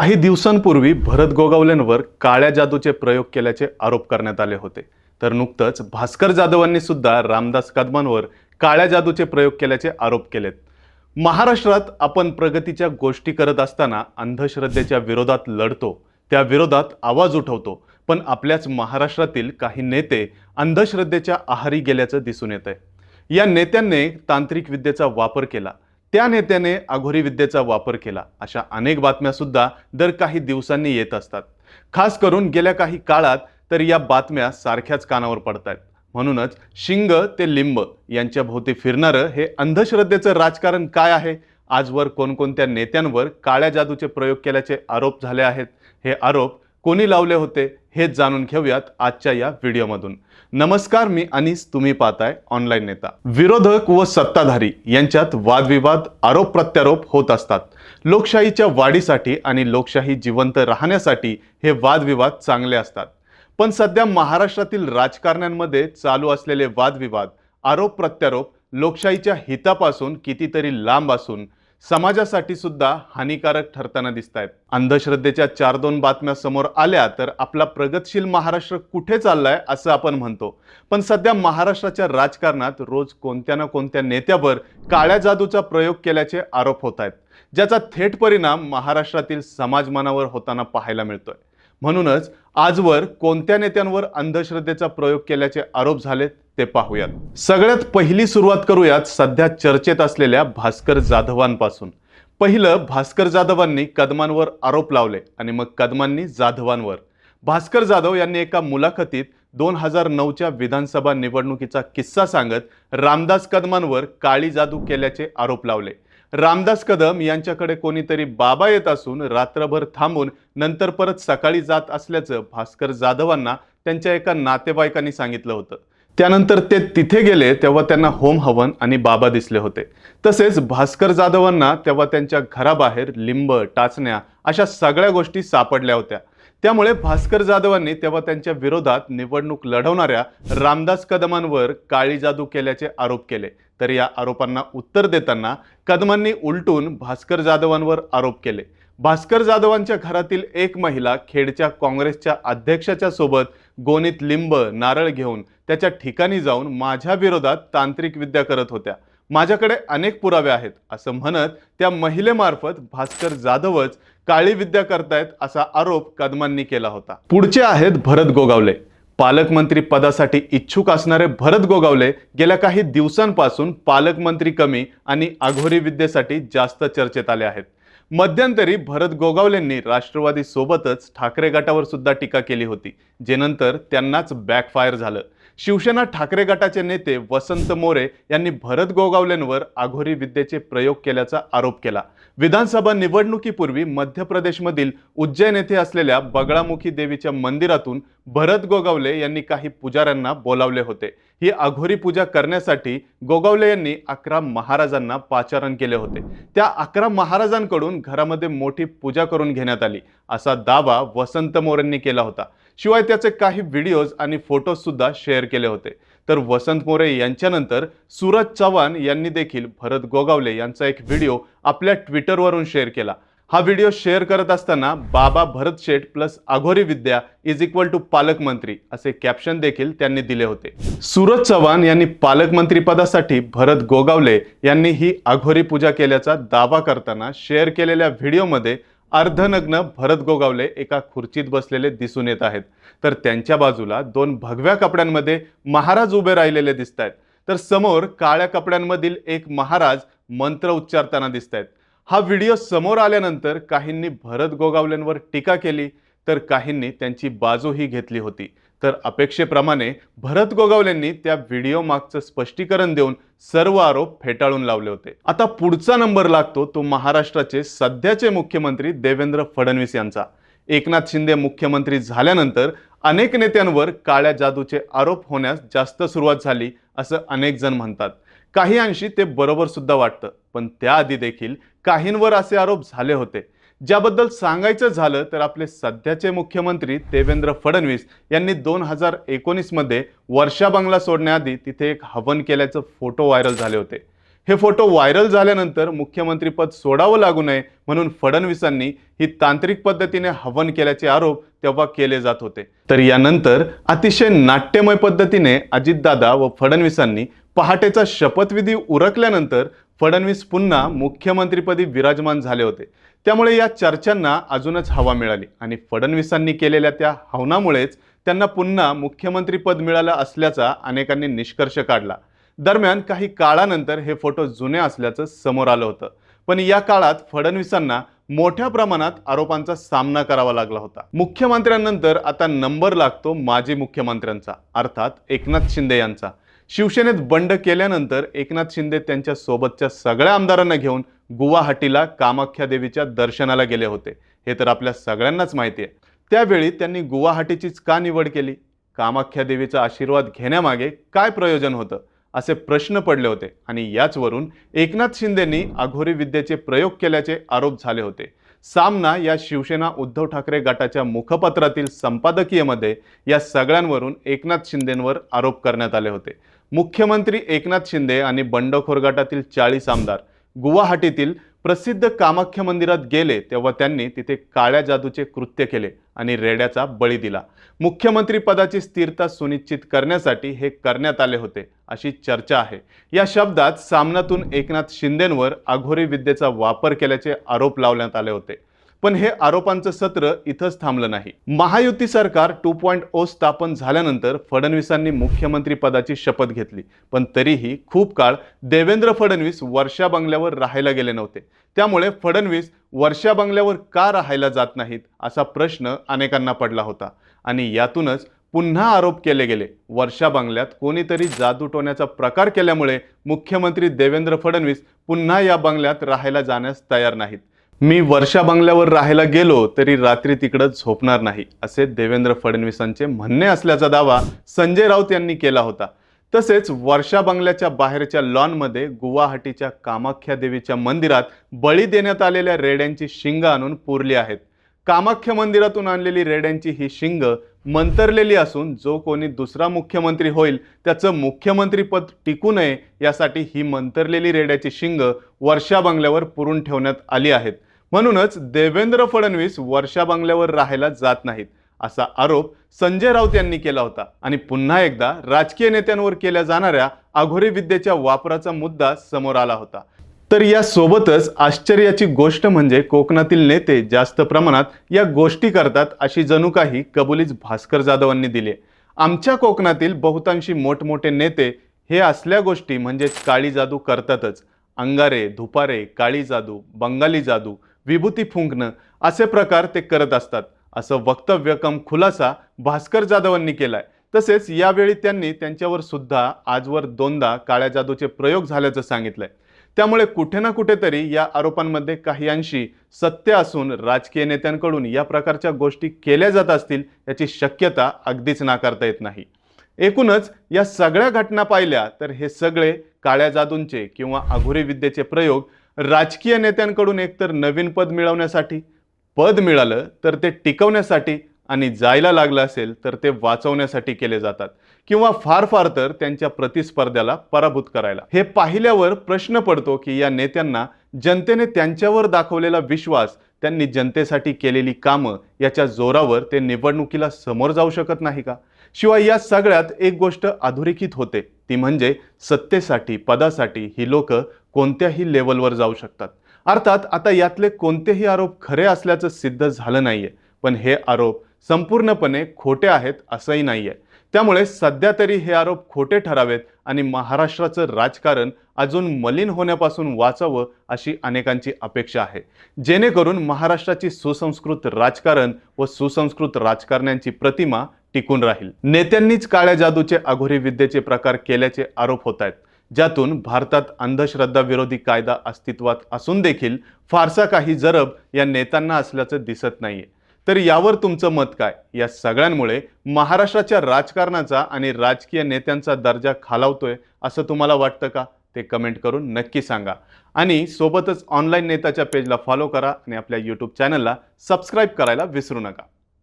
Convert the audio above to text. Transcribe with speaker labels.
Speaker 1: काही दिवसांपूर्वी भरत गोगावलेंवर काळ्या जादूचे प्रयोग केल्याचे आरोप करण्यात आले होते. तर नुकतंच भास्कर जाधवांनी सुद्धा रामदास कदमांवर काळ्या जादूचे प्रयोग केल्याचे आरोप केलेत. महाराष्ट्रात आपण प्रगतीच्या गोष्टी करत असताना अंधश्रद्धेच्या विरोधात लढतो त्या विरोधात आवाज उठवतो पण आपल्याच महाराष्ट्रातील काही नेते अंधश्रद्धेच्या आहारी गेल्याचं दिसून येत आहे या नेत्यांनी तांत्रिक विद्येचा वापर केला. त्या नेत्याने अघोरी विद्येचा वापर केला. अशा अनेक बातम्या सुद्धा दर काही दिवसांनी येत असतात. खास करून गेल्या काही काळात तर या बातम्या सारख्याच कानावर पडत आहेत म्हणूनच शिंग ते लिंब यांच्या भोवती फिरणारं हे अंधश्रद्धेचं राजकारण काय आहे? आजवर कोणकोणत्या नेत्यांवर काळ्या जादूचे प्रयोग केल्याचे आरोप झाले आहेत? हे आरोप कोणी लावले होते? हे जाणून घेऊयात आजच्या या व्हिडिओमधून. नमस्कार मी अनिस तुम्ही पाहताय ऑनलाईन नेता. विरोधक व सत्ताधारी यांच्यात वादविवाद आरोप प्रत्यारोप होत असतात. लोकशाहीच्या वाढीसाठी आणि लोकशाही जिवंत राहण्यासाठी हे वादविवाद चांगले असतात. पण सध्या महाराष्ट्रातील राजकारण्यांमध्ये चालू असलेले वादविवाद आरोप प्रत्यारोप लोकशाहीच्या हितापासून कितीतरी लांब असून समाजासाठी सुद्धा हानिकारक ठरताना दिसत आहेत अंधश्रद्धेच्या चार दोन बातम्या समोर आल्या तर आपला प्रगतशील महाराष्ट्र कुठे चाललाय असं आपण म्हणतो. पण सध्या महाराष्ट्राच्या राजकारणात रोज कोणत्या ना कोणत्या नेत्यावर काळ्या जादूचा प्रयोग केल्याचे आरोप होत आहेत ज्याचा थेट परिणाम महाराष्ट्रातील समाजमानावर होताना पाहायला मिळतोय. म्हणूनच आजवर कोणत्या नेत्यांवर अंधश्रद्धेचा प्रयोग केल्याचे आरोप झालेत ते पाहूयात. सगळ्यात पहिली सुरुवात करूयात सध्या चर्चेत असलेल्या भास्कर जाधवांपासून. पहिलं भास्कर जाधवांनी कदमांवर आरोप लावले आणि मग कदमांनी जाधवांवर. भास्कर जाधव यांनी एका मुलाखतीत दोन हजार नऊच्या विधानसभा निवडणुकीचा किस्सा सांगत रामदास कदमांवर काळी जादू केल्याचे आरोप लावले. रामदास कदम यांच्याकडे कोणीतरी बाबा येत असून रात्रभर थांबून नंतर परत सकाळी जात असल्याचं भास्कर जाधवांना त्यांच्या एका नातेवाईकांनी सांगितलं होतं. त्यानंतर ते तिथे गेले तेव्हा त्यांना होम हवन आणि बाबा दिसले होते. तसेच भास्कर जाधवांना तेव्हा त्यांच्या घराबाहेर लिंब टाचण्या अशा सगळ्या गोष्टी सापडल्या होत्या. त्यामुळे भास्कर जाधवांनी तेव्हा त्यांच्या विरोधात निवडणूक लढवणाऱ्या रामदास कदमांवर काळी जादू केल्याचे आरोप केले. तर या आरोपांना उत्तर देताना कदमांनी उलटून भास्कर जाधवांवर आरोप केले. भास्कर जाधवांच्या घरातील एक महिला खेडच्या काँग्रेसच्या अध्यक्षाच्या सोबत गोणीत लिंब नारळ घेऊन त्याच्या ठिकाणी जाऊन माझ्या विरोधात तांत्रिक विद्या करत होत्या. माझ्याकडे अनेक पुरावे आहेत असं म्हणत त्या महिलेमार्फत भास्कर जाधवच काळी विद्या करतायत असा आरोप कदमांनी केला होता. पुढचे आहेत भरत गोगावले. पालकमंत्री पदासाठी इच्छुक असणारे भरत गोगावले गेल्या काही दिवसांपासून पालकमंत्री कमी आणि आघोरी विद्येसाठी जास्त चर्चेत आले आहेत. मध्यंतरी भरत गोगावलेंनी राष्ट्रवादी सोबतच ठाकरे गटावर सुद्धा टीका केली होती जे नंतर त्यांनाच बॅकफायर झालं. शिवसेना ठाकरे गटाचे नेते वसंत मोरे यांनी भरत गोगावलेंवर आघोरी विद्येचे प्रयोग केल्याचा आरोप केला. विधानसभा निवडणुकीपूर्वी मध्य प्रदेशमधील उज्जैन येथे असलेल्या बगळामुखी देवीच्या मंदिरातून भरत गोगावले यांनी काही पुजाऱ्यांना बोलावले होते. ही अघोरी पूजा करण्यासाठी गोगावले यांनी अकरा महाराजांना पाचारण केले होते. त्या अकरा महाराजांकडून घरामध्ये मोठी पूजा करून घेण्यात आली असा दावा वसंत मोरेंनी केला होता. शिवाय त्याचे काही व्हिडिओज आणि फोटोज सुद्धा शेअर केले होते. तर वसंत मोरे यांच्यानंतर सूरज चव्हाण यांनी देखील भरत गोगावले यांचा एक व्हिडिओ आपल्या ट्विटरवरून शेअर केला. हा व्हिडिओ शेअर करत असताना बाबा भरत शेठ प्लस आघोरी विद्या इज इक्वल टू पालकमंत्री असे कॅप्शन देखील त्यांनी दिले होते. सूरज चव्हाण यांनी पालकमंत्री पदासाठी भरत गोगावले यांनी ही आघोरी पूजा केल्याचा दावा करताना शेअर केलेल्या व्हिडिओमध्ये अर्धनग्न भरत गोगावले एका खुर्चीत बसलेले दिसून येत आहेत. तर त्यांच्या बाजूला दोन भगव्या कपड्यांमध्ये महाराज उभे राहिलेले दिसत आहेत तर समोर काळ्या कपड्यांमधील एक महाराज मंत्र उच्चारताना दिसत आहेत हा व्हिडिओ समोर आल्यानंतर काहींनी भरत गोगावलेंवर टीका केली तर काहींनी त्यांची बाजूही घेतली होती. तर अपेक्षेप्रमाणे भरत गोगावलेंनी त्या व्हिडिओ मागचं स्पष्टीकरण देऊन सर्व आरोप फेटाळून लावले होते. आता पुढचा नंबर लागतो तो महाराष्ट्राचे सध्याचे मुख्यमंत्री देवेंद्र फडणवीस यांचा. एकनाथ शिंदे मुख्यमंत्री झाल्यानंतर अनेक नेत्यांवर काळ्या जादूचे आरोप होण्यास जास्त सुरुवात झाली असं अनेक जण म्हणतात. काही अंशी ते बरोबर सुद्धा वाटतं. पण त्याआधी देखील काहींवर असे आरोप झाले होते. ज्याबद्दल सांगायचं झालं तर आपले सध्याचे मुख्यमंत्री देवेंद्र फडणवीस यांनी दोन हजार एकोणीसमध्ये वर्षा बंगला सोडण्याआधी तिथे एक हवन केल्याचं फोटो व्हायरल झाले होते. हे फोटो व्हायरल झाल्यानंतर मुख्यमंत्रीपद सोडावं लागू नये म्हणून फडणवीसांनी ही तांत्रिक पद्धतीने हवन केल्याचे आरोप तेव्हा केले जात होते. तर यानंतर अतिशय नाट्यमय पद्धतीने अजितदादा व फडणवीसांनी पहाटेचा शपथविधी उरकल्यानंतर फडणवीस पुन्हा मुख्यमंत्रीपदी विराजमान झाले होते. त्यामुळे या चर्चांना अजूनच हवा मिळाली आणि फडणवीसांनी केलेल्या त्या हवनामुळेच त्यांना पुन्हा मुख्यमंत्रीपद मिळालं असल्याचा अनेकांनी निष्कर्ष काढला. दरम्यान काही काळानंतर हे फोटो जुने असल्याचं समोर आलं होतं. पण या काळात फडणवीसांना मोठ्या प्रमाणात आरोपांचा सामना करावा लागला होता. मुख्यमंत्र्यांनंतर आता नंबर लागतो माजी मुख्यमंत्र्यांचा अर्थात एकनाथ शिंदे यांचा. शिवसेनेत बंड केल्यानंतर एकनाथ शिंदे त्यांच्या सोबतच्या सगळ्या आमदारांना घेऊन गुवाहाटीला कामाख्या देवीच्या दर्शनाला गेले होते. हे तर आपल्या सगळ्यांनाच माहिती आहे. त्यावेळी त्यांनी गुवाहाटीचीच का निवड केली? कामाख्या देवीचा आशीर्वाद घेण्यामागे काय प्रयोजन होतं? असे प्रश्न पडले होते आणि याचवरून एकनाथ शिंदेंनी अघोरी विद्येचे प्रयोग केल्याचे आरोप झाले होते. सामना या शिवसेना उद्धव ठाकरे गटाच्या मुखपत्रातील संपादकीयमध्ये या सगळ्यांवरून एकनाथ शिंदेंवर आरोप करण्यात आले होते. मुख्यमंत्री एकनाथ शिंदे आणि बंडखोर गटातील चाळीस आमदार गुवाहाटीतील प्रसिद्ध कामाख्या मंदिरात गेले तेव्हा त्यांनी तिथे काळ्या जादूचे कृत्य केले आणि रेड्याचा बळी दिला. मुख्यमंत्री पदाची स्थिरता सुनिश्चित करण्यासाठी हे करण्यात आले होते. अशी चर्चा आहे. या शब्दात सामनातून एकनाथ शिंदेंवर अघोरी विद्येचा वापर केल्याचे आरोप लावण्यात आले होते. पण हे आरोपांचं सत्र इथंच थांबलं नाही. महायुती सरकार टू पॉईंट ओ स्थापन झाल्यानंतर फडणवीसांनी मुख्यमंत्री पदाची शपथ घेतली. पण तरीही खूप काळ देवेंद्र फडणवीस वर्षा बंगल्यावर राहायला गेले नव्हते. त्यामुळे फडणवीस वर्षा बंगल्यावर का राहायला जात नाहीत असा प्रश्न अनेकांना पडला होता. आणि यातूनच पुन्हा आरोप केले गेले. वर्षा बंगल्यात कोणीतरी जादूटोण्याचा प्रकार केल्यामुळे मुख्यमंत्री देवेंद्र फडणवीस पुन्हा या बंगल्यात राहायला जाण्यास तयार नाहीत. मी वर्षा बंगल्यावर राहायला गेलो तरी रात्री तिकडं झोपणार नाही असे देवेंद्र फडणवीसांचे म्हणणे असल्याचा दावा संजय राऊत यांनी केला होता. तसेच वर्षा बंगल्याच्या बाहेरच्या लॉनमध्ये गुवाहाटीच्या कामाख्या देवीच्या मंदिरात बळी देण्यात आलेल्या रेड्यांची शिंग आणून पुरली आहेत. कामाख्या मंदिरातून आणलेली रेड्यांची ही शिंग मंतरलेली असून जो कोणी दुसरा मुख्यमंत्री होईल त्याचं मुख्यमंत्रीपद टिकू नये यासाठी ही मंतरलेली रेड्याची शिंग वर्षा बंगल्यावर पुरून ठेवण्यात आली आहेत. म्हणूनच देवेंद्र फडणवीस वर्षा बंगल्यावर राहायला जात नाहीत असा आरोप संजय राऊत यांनी केला होता. आणि पुन्हा एकदा राजकीय नेत्यांवर केल्या जाणाऱ्या अघोरी विद्येच्या वापराचा मुद्दा समोर आला होता. तर या सोबतच आश्चर्याची गोष्ट म्हणजे कोकणातील नेते जास्त प्रमाणात या गोष्टी करतात अशी जणू काही कबुलीच भास्कर जाधवांनी दिली आमच्या कोकणातील बहुतांशी मोठमोठे नेते हे असल्या गोष्टी म्हणजेच काळी जादू करतातच. अंगारे धुपारे काळी जादू बंगाली जादू विभूती फुंकणं असे प्रकार ते करत असतात. असं वक्तव्य कम खुलासा भास्कर जाधवांनी केलाय. तसेच यावेळी त्यांनी त्यांच्यावर सुद्धा आजवर दोनदा काळ्या जादूचे प्रयोग झाल्याचं सांगितलंय. त्यामुळे कुठे ना कुठेतरी या आरोपांमध्ये काही अंशी सत्य असून राजकीय नेत्यांकडून या प्रकारच्या गोष्टी केल्या जात असतील याची शक्यता अगदीच नाकारता येत नाही. एकूणच या सगळ्या घटना पाहिल्या तर हे सगळे काळ्या जादूंचे किंवा अघोरी विद्येचे प्रयोग राजकीय नेत्यांकडून एकतर नवीन पद मिळवण्यासाठी पद मिळालं तर ते टिकवण्यासाठी आणि जायला लागलं असेल तर ते वाचवण्यासाठी केले जातात. किंवा फार फार तर त्यांच्या प्रतिस्पर्ध्याला पराभूत करायला. हे पाहिल्यावर प्रश्न पडतो की या नेत्यांना जनतेने त्यांच्यावर दाखवलेला विश्वास त्यांनी जनतेसाठी केलेली कामं याच्या जोरावर ते निवडणुकीला समोर जाऊ शकत नाही का? शिवाय या सगळ्यात एक गोष्ट अधोरेखित होते. ती म्हणजे सत्तेसाठी पदासाठी ही लोक कोणत्याही लेवलवर जाऊ शकतात. अर्थात आता यातले कोणतेही आरोप खरे असल्याचं सिद्ध झालं नाहीये. पण हे आरोप संपूर्णपणे खोटे आहेत असंही नाहीये. त्यामुळे सध्या तरी हे आरोप खोटे ठरावेत आणि महाराष्ट्राचं राजकारण अजून मलिन होण्यापासून वाचावं अशी अनेकांची अपेक्षा आहे. जेणेकरून महाराष्ट्राची सुसंस्कृत राजकारण व सुसंस्कृत राजकारण्यांची प्रतिमा टिकून राहील. नेत्यांनीच काळ्या जादूचे अघोरी विद्येचे प्रकार केल्याचे आरोप होत आहेत ज्यातून भारतात अंधश्रद्धा विरोधी कायदा अस्तित्वात असून देखील फारसा काही जरब या नेत्यांना असल्याचं दिसत नाहीये. तर यावर तुमचं मत काय? या सगळ्यांमुळे महाराष्ट्राच्या राजकारणाचा आणि राजकीय नेत्यांचा दर्जा खालावतोय असं तुम्हाला वाटतं का? ते कमेंट करून नक्की सांगा. आणि सोबतच ऑनलाईन नेताच्या पेजला फॉलो करा आणि आपल्या यूट्यूब चॅनलला सबस्क्राईब करायला विसरू नका.